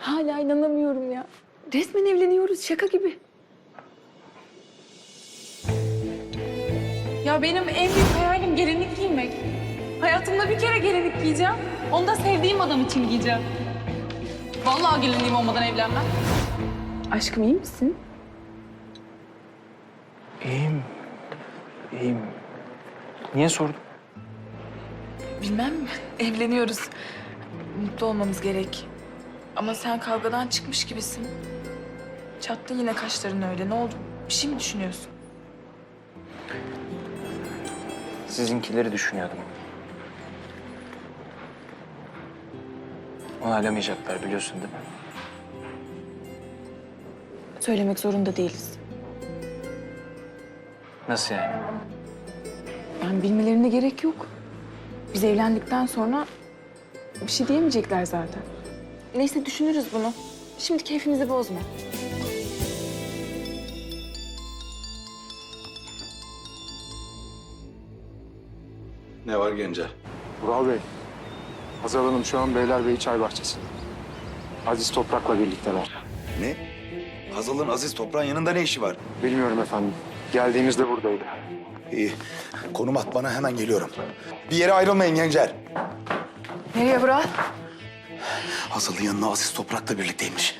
Hala inanamıyorum ya. Resmen evleniyoruz şaka gibi. Ya benim en büyük hayalim gelinlik giymek. Hayatımda bir kere gelinlik giyeceğim. Onu da sevdiğim adam için giyeceğim. Vallahi gelinliğim olmadan evlenmem. Aşkım iyi misin? İyiyim. İyiyim. Niye sordun? Bilmem evleniyoruz. Mutlu olmamız gerek. Ama sen kavgadan çıkmış gibisin. Çattı yine kaşların öyle. Ne oldu? Bir şey mi düşünüyorsun? Sizinkileri düşünüyordum. Onaylamayacaklar biliyorsun değil mi? Söylemek zorunda değiliz. Nasıl yani? Yani bilmelerine gerek yok. Biz evlendikten sonra bir şey diyemeyecekler zaten. Neyse düşünürüz bunu. Şimdi keyfimizi bozma. Ne var Gencer? Vural Bey, Hazal Hanım şu an Beylerbeyi Çay Bahçesi'nde. Aziz Toprak'la birlikteler. Ne? Hazal'ın Aziz Toprağın yanında ne işi var? Bilmiyorum efendim. Geldiğimizde buradaydı. İyi. Konum at bana hemen geliyorum. Bir yere ayrılmayın Gencer. Nereye Vural? Hazal'ın yanına Aziz Toprak'la birlikteymiş.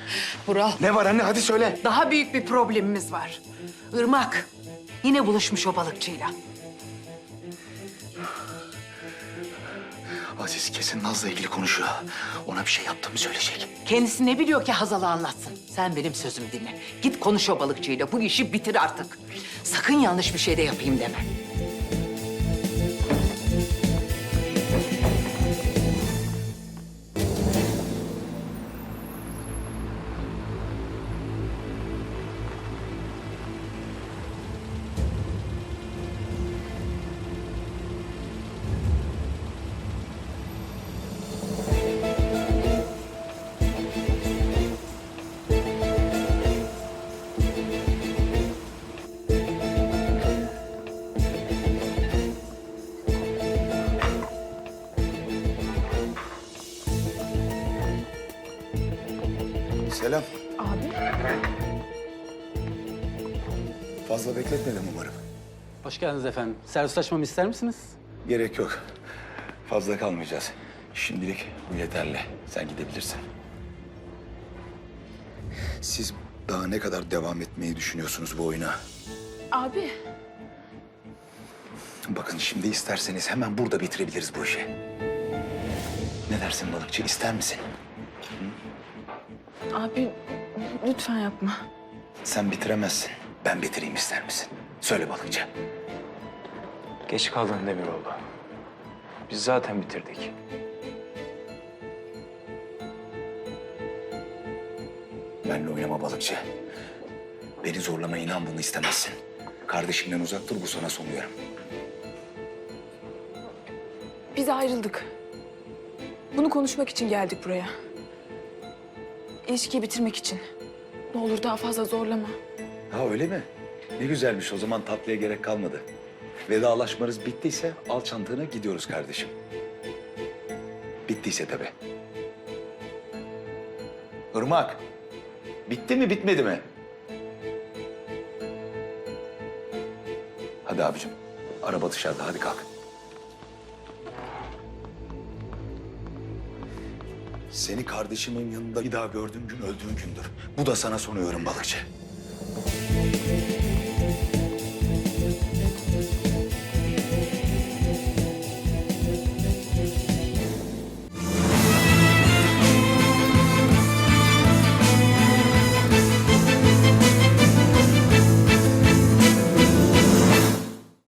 Vural, Ne var anne hadi söyle. daha büyük bir problemimiz var. Irmak yine buluşmuş o balıkçıyla. Aziz kesin Naz'la ilgili konuşuyor. Ona bir şey yaptığımı söyleyecek. Kendisi ne biliyor ki Hazal'a anlatsın? Sen benim sözümü dinle. Git konuş o balıkçıyla. Bu işi bitir artık. Sakın yanlış bir şey de yapayım deme. Selam. Abi. Fazla bekletmedim umarım. Hoş geldiniz efendim. Servis açmamı ister misiniz? Gerek yok. Fazla kalmayacağız. Şimdilik bu yeterli. Sen gidebilirsin. Siz daha ne kadar devam etmeyi düşünüyorsunuz bu oyuna? Abi. Bakın şimdi isterseniz hemen burada bitirebiliriz bu işi. Ne dersin balıkçı ister misin? Abi lütfen yapma. Sen bitiremezsin. Ben bitireyim ister misin? Söyle balıkçı. Geç kaldın Demiroğlu. Biz zaten bitirdik. Benle oynama balıkçı. Beni zorlama inan bunu istemezsin. Kardeşimden uzak dur bu sana son uyarım. Biz ayrıldık. Bunu konuşmak için geldik buraya. İlişkiyi bitirmek için. Ne olur daha fazla zorlama. Ha öyle mi? Ne güzelmiş o zaman tatlıya gerek kalmadı. Vedalaşmanız bittiyse al çantanı gidiyoruz kardeşim. Bittiyse tabii. Irmak, bitti mi bitmedi mi? Hadi abicim, araba dışarıda hadi kalk. Seni kardeşimin yanında bir daha gördüğüm gün öldüğün gündür. Bu da sana son uyarım balıkçı.